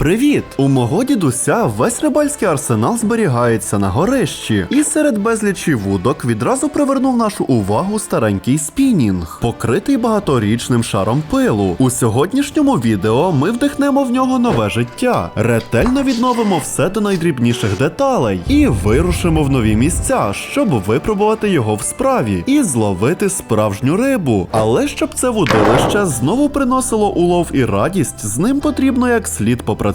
Привіт! У мого дідуся весь рибальський арсенал зберігається на горищі, і серед безлічі вудок відразу привернув нашу увагу старенький спінінг, покритий багаторічним шаром пилу. У сьогоднішньому відео ми вдихнемо в нього нове життя, ретельно відновимо все до найдрібніших деталей і вирушимо в нові місця, щоб випробувати його в справі і зловити справжню рибу. Але щоб це вудилище знову приносило улов і радість, з ним потрібно як слід попрацювати.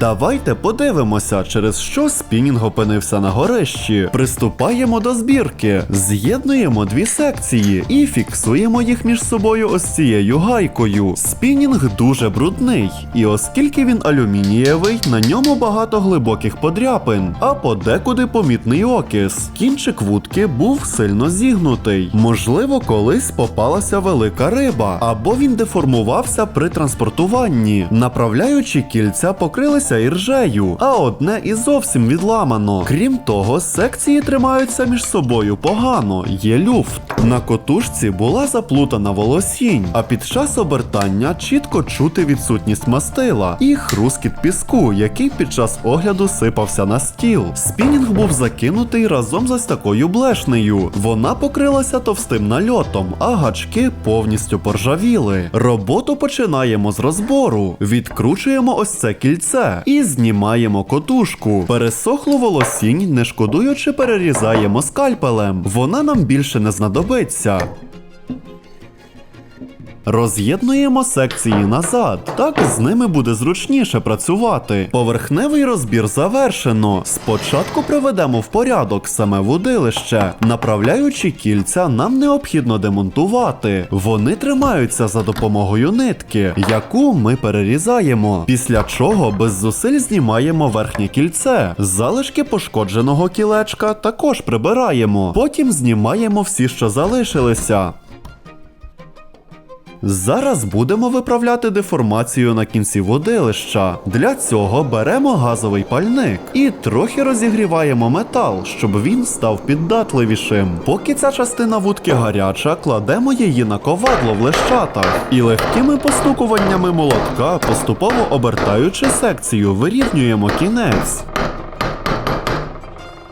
Давайте подивимося, через що спінінг опинився на горищі. Приступаємо до збірки, з'єднуємо дві секції і фіксуємо їх між собою ось цією гайкою. Спінінг дуже брудний, і оскільки він алюмінієвий, на ньому багато глибоких подряпин, а подекуди помітний окис. Кінчик вудки був сильно зігнутий. Можливо, колись попалася велика риба, або він деформувався при транспортуванні. направляючи Направляючі кільця покрилися іржею, а одне і зовсім відламано. Крім того, секції тримаються між собою погано, є люфт. На котушці була заплутана волосінь, а під час обертання чітко чути відсутність мастила і хрускіт піску, який під час огляду сипався на стіл. Спінінг був закинутий разом з ось такою блешнею. Вона покрилася товстим нальотом, а гачки повністю поржавіли. Роботу починаємо з розбору. Відкручуємо ось це кільце і знімаємо котушку. Пересохлу волосінь, не шкодуючи, перерізаємо скальпелем. Вона нам більше не знадобиться. Роз'єднуємо секції назад, так з ними буде зручніше працювати. Поверхневий розбір завершено. Спочатку приведемо в порядок саме вудилище. Направляючи кільця, нам необхідно демонтувати. Вони тримаються за допомогою нитки, яку ми перерізаємо. Після чого без зусиль знімаємо верхнє кільце. Залишки пошкодженого кілечка також прибираємо. Потім знімаємо всі, що залишилися. Зараз будемо виправляти деформацію на кінці водилища. Для цього беремо газовий пальник і трохи розігріваємо метал, щоб він став піддатливішим. Поки ця частина вудки гаряча, кладемо її на ковадло в лещатах і легкими постукуваннями молотка, поступово обертаючи секцію, вирівнюємо кінець.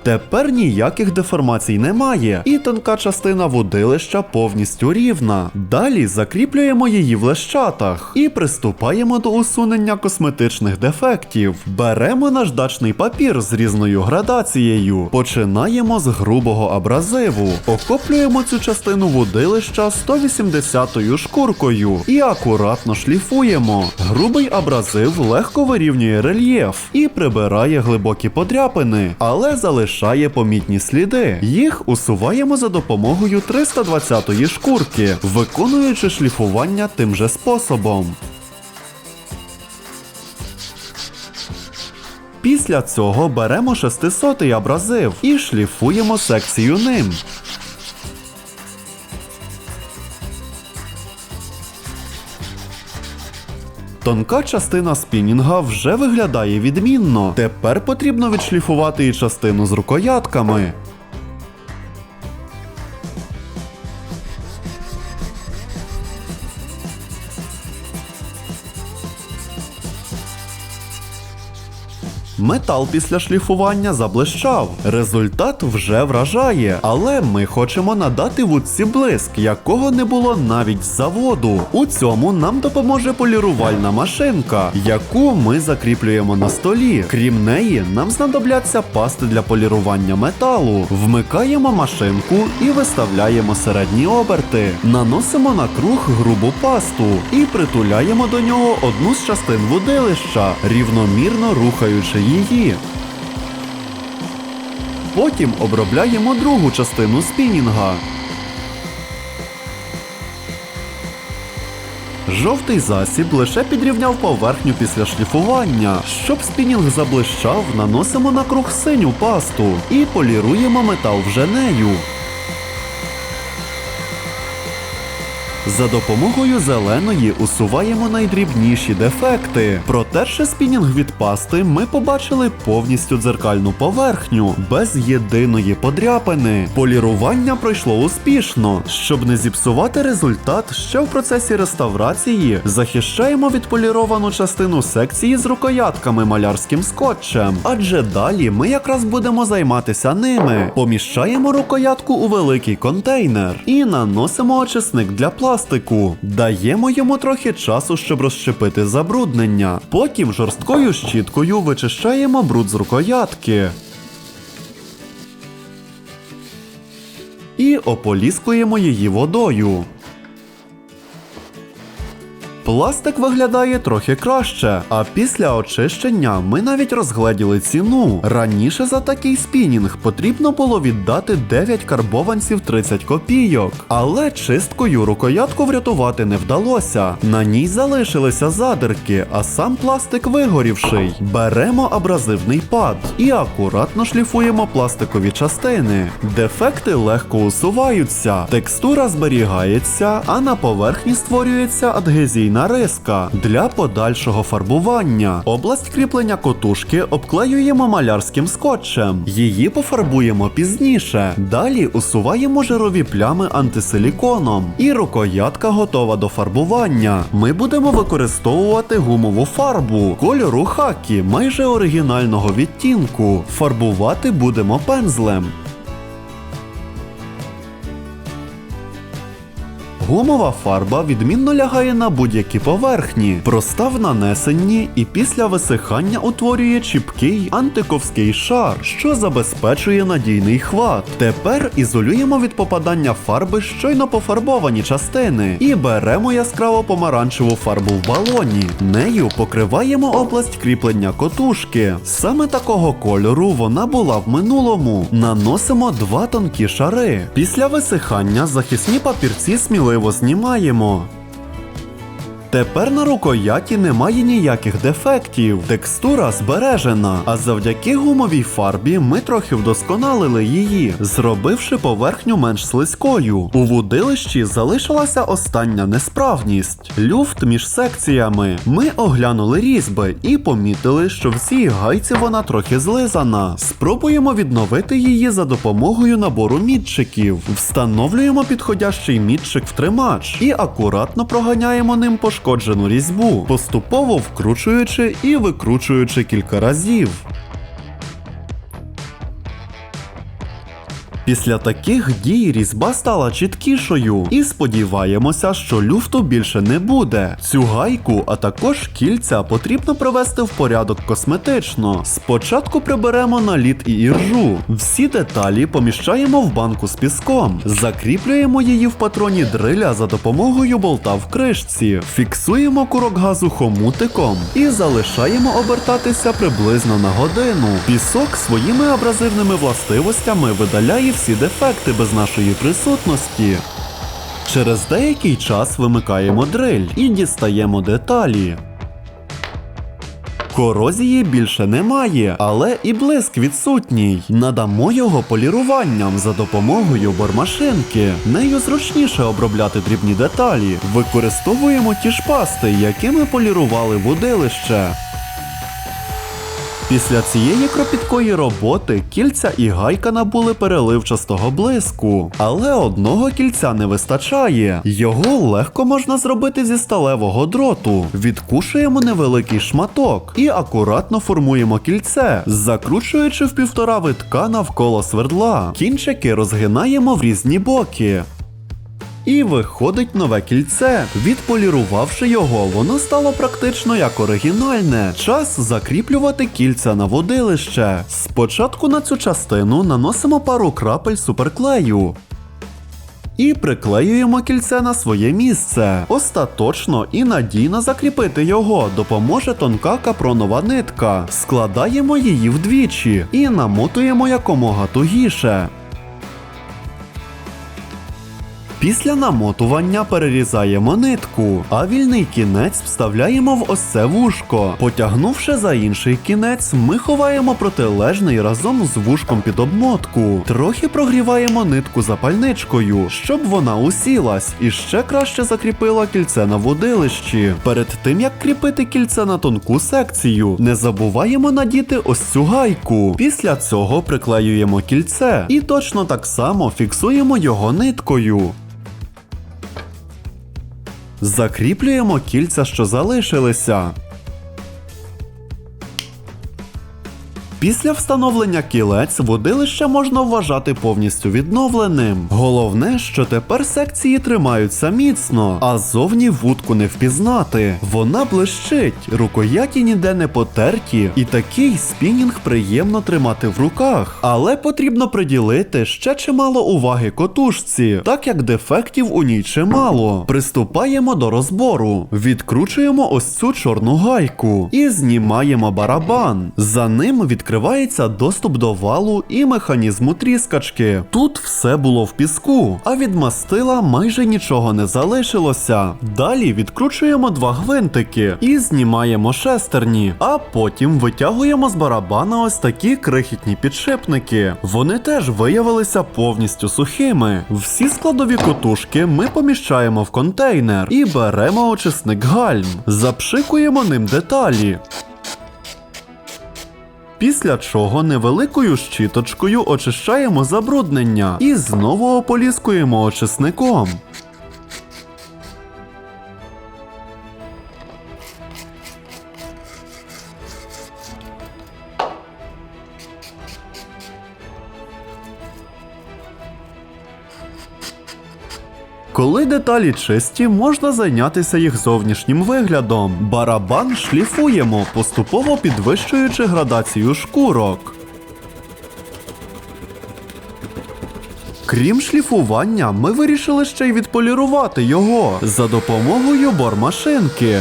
Тепер ніяких деформацій немає, і тонка частина вудилища повністю рівна. Далі закріплюємо її в лещатах і приступаємо до усунення косметичних дефектів. Беремо наждачний папір з різною градацією. Починаємо з грубого абразиву, окоплюємо цю частину вудилища 180-ю шкуркою і акуратно шліфуємо. Грубий абразив легко вирівнює рельєф і прибирає глибокі подряпини, але залишає помітні сліди. Їх усуваємо за допомогою 320-ї шкурки, виконуючи шліфування тим же способом. Після цього беремо 600-й абразив і шліфуємо секцію ним. Тонка частина спінінга вже виглядає відмінно. Тепер потрібно відшліфувати і частину з рукоятками. Метал після шліфування заблищав. Результат вже вражає, але ми хочемо надати вудці блиск, якого не було навіть з заводу. У цьому нам допоможе полірувальна машинка, яку ми закріплюємо на столі. Крім неї, нам знадобляться пасти для полірування металу. Вмикаємо машинку і виставляємо середні оберти. Наносимо на круг грубу пасту і притуляємо до нього одну з частин вудилища, рівномірно рухаючи її. Потім обробляємо другу частину спінінга. Жовтий засіб лише підрівняв поверхню після шліфування. Щоб спінінг заблищав, наносимо на круг синю пасту і поліруємо метал вже нею. За допомогою зеленої усуваємо найдрібніші дефекти. Протерши спінінг від пасти, ми побачили повністю дзеркальну поверхню без єдиної подряпини. Полірування пройшло успішно. Щоб не зіпсувати результат, ще в процесі реставрації захищаємо відполіровану частину секції з рукоятками малярським скотчем. Адже далі ми якраз будемо займатися ними. Поміщаємо рукоятку у великий контейнер і наносимо очисник для пластику. Даємо йому трохи часу, щоб розщепити забруднення. Потім жорсткою щіткою вичищаємо бруд з рукоятки. І ополіскуємо її водою. Пластик виглядає трохи краще, а після очищення ми навіть розгледіли ціну. Раніше за такий спінінг потрібно було віддати 9 карбованців 30 копійок. Але чисткою рукоятку врятувати не вдалося. На ній залишилися задирки, а сам пластик вигорівший. Беремо абразивний пад і акуратно шліфуємо пластикові частини. Дефекти легко усуваються, текстура зберігається, а на поверхні створюється адгезійна риска для подальшого фарбування. Область кріплення котушки обклеюємо малярським скотчем. Її пофарбуємо пізніше. Далі усуваємо жирові плями антисиліконом. І рукоятка готова до фарбування. Ми будемо використовувати гумову фарбу кольору хакі, майже оригінального відтінку. Фарбувати будемо пензлем. Гумова фарба відмінно лягає на будь-які поверхні, проста в нанесенні і після висихання утворює чіпкий антиковський шар, що забезпечує надійний хват. Тепер ізолюємо від попадання фарби щойно пофарбовані частини і беремо яскраво помаранчеву фарбу в балоні. Нею покриваємо область кріплення котушки. Саме такого кольору вона була в минулому. Наносимо два тонкі шари. Після висихання захисні папірці сміливо знімаємо. Тепер на рукояті немає ніяких дефектів. Текстура збережена, а завдяки гумовій фарбі ми трохи вдосконалили її, зробивши поверхню менш слизькою. У вудилищі залишилася остання несправність люфт між секціями. Ми оглянули різьби і помітили, що в гайці вона трохи злизана. Спробуємо відновити її за допомогою набору мітчиків. Встановлюємо підходящий мітчик в тримач і акуратно проганяємо ним пошкоджену різьбу, поступово вкручуючи і викручуючи кілька разів. Після таких дій різьба стала чіткішою, і сподіваємося, що люфту більше не буде. Цю гайку, а також кільця потрібно привести в порядок косметично. Спочатку приберемо наліт і іржу. Всі деталі поміщаємо в банку з піском, закріплюємо її в патроні дриля за допомогою болта в кришці, фіксуємо курок газу хомутиком і залишаємо обертатися приблизно на годину. Пісок своїми абразивними властивостями видаляє всі дефекти без нашої присутності. Через деякий час вимикаємо дриль і дістаємо деталі. Корозії більше немає, але і блиск відсутній. Надамо його поліруванням за допомогою бормашинки. Нею зручніше обробляти дрібні деталі. Використовуємо ті ж пасти, якими полірували вудилище. Після цієї кропіткої роботи кільця і гайка набули переливчастого блиску, але одного кільця не вистачає. Його легко можна зробити зі сталевого дроту. Відкушуємо невеликий шматок і акуратно формуємо кільце, закручуючи в півтора витка навколо свердла. Кінчики розгинаємо в різні боки. І виходить нове кільце. Відполірувавши його, воно стало практично як оригінальне. Час закріплювати кільця на водилище. Спочатку на цю частину наносимо пару крапель суперклею. І приклеюємо кільце на своє місце. Остаточно і надійно закріпити його допоможе тонка капронова нитка. Складаємо її вдвічі і намотуємо якомога тугіше. Після намотування перерізаємо нитку, а вільний кінець вставляємо в ось це вушко. Потягнувши за інший кінець, ми ховаємо протилежний разом з вушком під обмотку. Трохи прогріваємо нитку запальничкою, щоб вона усілась і ще краще закріпила кільце на водилищі. Перед тим як кріпити кільце на тонку секцію, не забуваємо надіти ось цю гайку. Після цього приклеюємо кільце і точно так само фіксуємо його ниткою. Закріплюємо кільця, що залишилися. Після встановлення кілець водилище можна вважати повністю відновленим. Головне, що тепер секції тримаються міцно, а зовні вудку не впізнати. Вона блищить, рукояті ніде не потерті, і такий спінінг приємно тримати в руках. Але потрібно приділити ще чимало уваги котушці, так як дефектів у ній чимало. Приступаємо до розбору. Відкручуємо ось цю чорну гайку і знімаємо барабан. За ним відкривається доступ до валу і механізму тріскачки. Тут все було в піску, а від мастила майже нічого не залишилося. Далі відкручуємо два гвинтики і знімаємо шестерні, а потім витягуємо з барабана ось такі крихітні підшипники. Вони теж виявилися повністю сухими. Всі складові котушки ми поміщаємо в контейнер і беремо очисник гальм, запшикуємо ним деталі. Після чого невеликою щіточкою очищаємо забруднення і знову ополіскуємо очисником. Коли деталі чисті, можна зайнятися їх зовнішнім виглядом. Барабан шліфуємо, поступово підвищуючи градацію шкурок. Крім шліфування, ми вирішили ще й відполірувати його за допомогою бормашинки.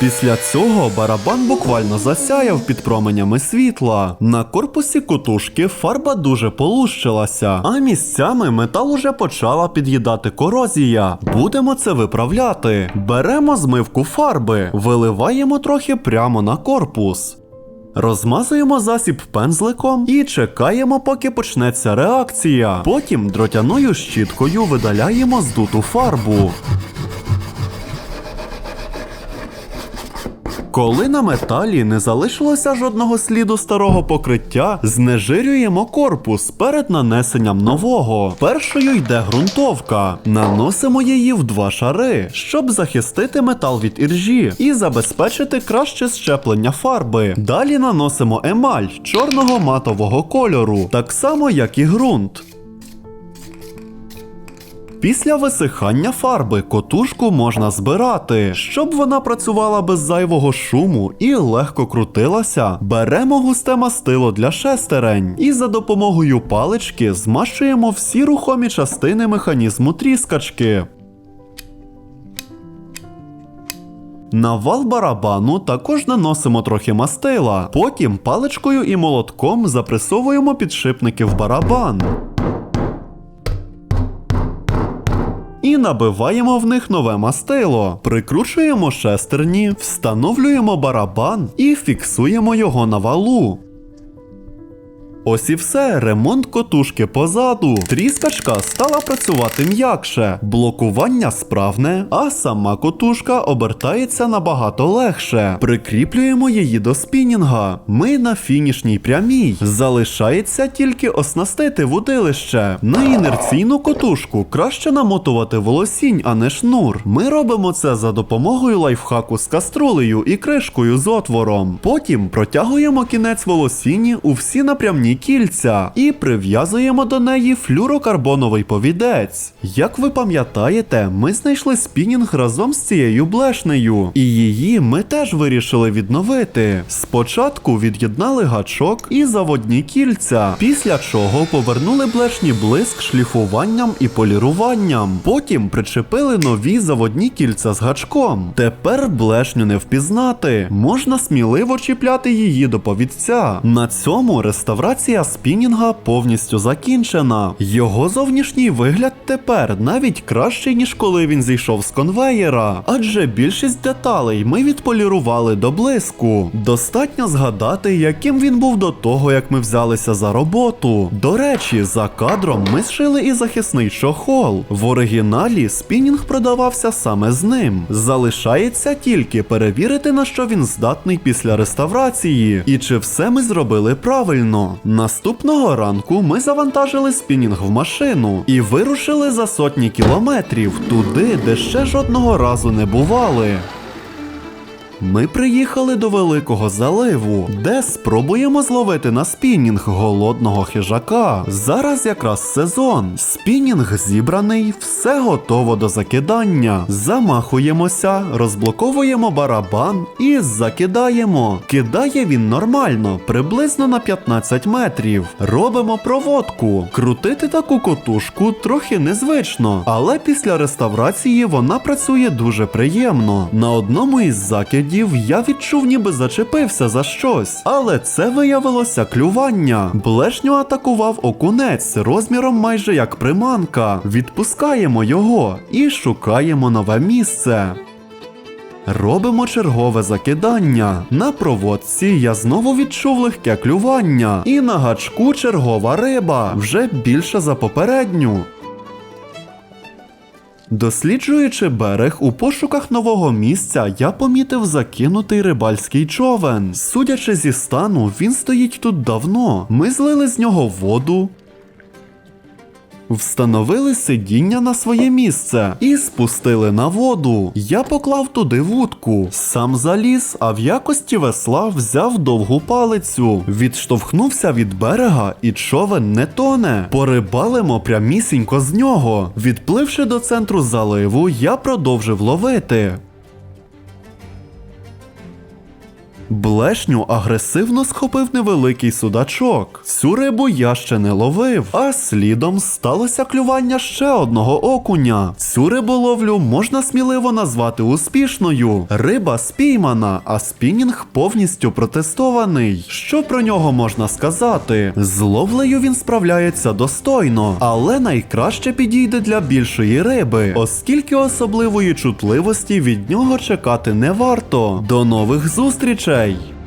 Після цього барабан буквально засяяв під променями світла. На корпусі котушки фарба дуже полущилася, а місцями метал уже почала під'їдати корозія. Будемо це виправляти. Беремо змивку фарби, виливаємо трохи прямо на корпус. Розмазуємо засіб пензликом і чекаємо, поки почнеться реакція. Потім дротяною щіткою видаляємо здуту фарбу. Коли на металі не залишилося жодного сліду старого покриття, знежирюємо корпус перед нанесенням нового. Першою йде ґрунтовка. Наносимо її в два шари, щоб захистити метал від іржі і забезпечити краще щеплення фарби. Далі наносимо емаль чорного матового кольору, так само як і ґрунт. Після висихання фарби котушку можна збирати. Щоб вона працювала без зайвого шуму і легко крутилася, беремо густе мастило для шестерень і за допомогою палички змащуємо всі рухомі частини механізму тріскачки. На вал барабану також наносимо трохи мастила. Потім паличкою і молотком запресовуємо підшипники в барабан. І набиваємо в них нове мастило, прикручуємо шестерні, встановлюємо барабан і фіксуємо його на валу. Ось і все, ремонт котушки позаду. Тріскачка стала працювати м'якше, блокування справне, а сама котушка обертається набагато легше. Прикріплюємо її до спінінга. Ми на фінішній прямій. Залишається тільки оснастити вудилище. На інерційну котушку краще намотувати волосінь, а не шнур. Ми робимо це за допомогою лайфхаку з каструлею і кришкою з отвором. Потім протягуємо кінець волосіні у всі напрямні заводні кільця і прив'язуємо до неї флюрокарбоновий повідець. Як ви пам'ятаєте, ми знайшли спінінг разом з цією блешнею, і її ми теж вирішили відновити. Спочатку від'єднали гачок і заводні кільця, після чого повернули блешні блиск шліфуванням і поліруванням. Потім причепили нові заводні кільця з гачком. Тепер блешню не впізнати. Можна сміливо чіпляти її до повідця. На цьому реставрація спінінга повністю закінчена. Його зовнішній вигляд тепер навіть кращий, ніж коли він зійшов з конвеєра, адже більшість деталей ми відполірували до блиску. Достатньо згадати, яким він був до того, як ми взялися за роботу. До речі, за кадром ми зшили і захисний чохол. В оригіналі спінінг продавався саме з ним. Залишається тільки перевірити, на що він здатний після реставрації, і чи все ми зробили правильно. Наступного ранку ми завантажили спінінг в машину і вирушили за сотні кілометрів туди, де ще жодного разу не бували. Ми приїхали до Великого заливу, де спробуємо зловити на спінінг голодного хижака. Зараз якраз сезон. Спінінг зібраний, все готово до закидання. Замахуємося, розблоковуємо барабан і закидаємо. Кидає він нормально, приблизно на 15 метрів. Робимо проводку. Крутити таку котушку трохи незвично, але після реставрації вона працює дуже приємно. На одному із закидів я відчув, ніби зачепився за щось, але це виявилося клювання. Блешню атакував окунець розміром майже як приманка. Відпускаємо його і шукаємо нове місце. Робимо чергове закидання. На проводці я знову відчув легке клювання, і на гачку чергова риба, вже більша за попередню. Досліджуючи берег у пошуках нового місця, я помітив закинутий рибальський човен. Судячи зі стану, він стоїть тут давно. Ми злили з нього воду. Встановили сидіння на своє місце і спустили на воду. Я поклав туди вудку, сам заліз, а в якості весла взяв довгу палицю, відштовхнувся від берега, і човен не тоне. Порибалимо прямісінько з нього. Відпливши до центру заливу, я продовжив ловити. Блешню агресивно схопив невеликий судачок. Цю рибу я ще не ловив, а слідом сталося клювання ще одного окуня. Цю риболовлю можна сміливо назвати успішною. Риба спіймана, а спінінг повністю протестований. Що про нього можна сказати? З ловлею він справляється достойно, але найкраще підійде для більшої риби, оскільки особливої чутливості від нього чекати не варто. До нових зустрічей! bye.